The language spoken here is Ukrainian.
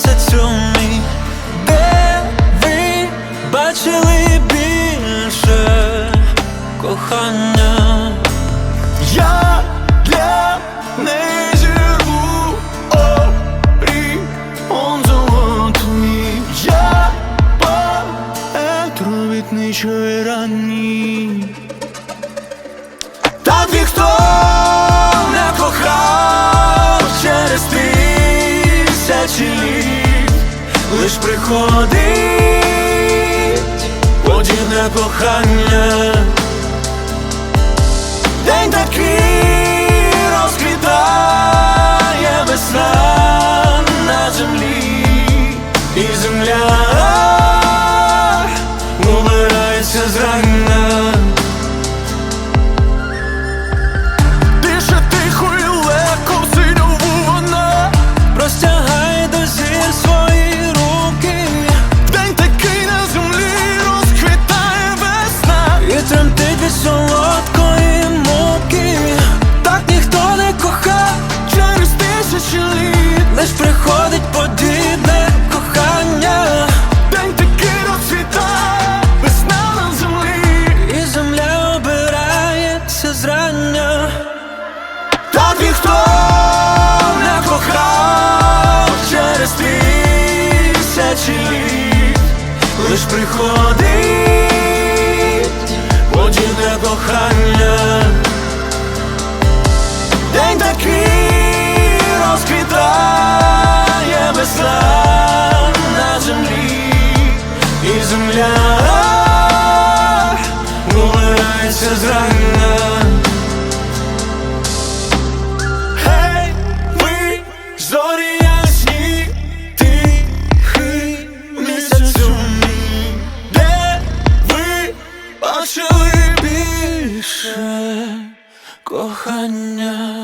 Місяцю мій, де ви бачили більше кохання? Я для неї зірву оріон золотий. Я поет робітничої ранні. Так ніхто не кохав через тисячі літ, лиш приходить подібне кохання. День такий розквітає весна на землі, і земля лиш приходить подібне кохання. День такий розквітає весна на землі, і земля умирається зрання. Кохання.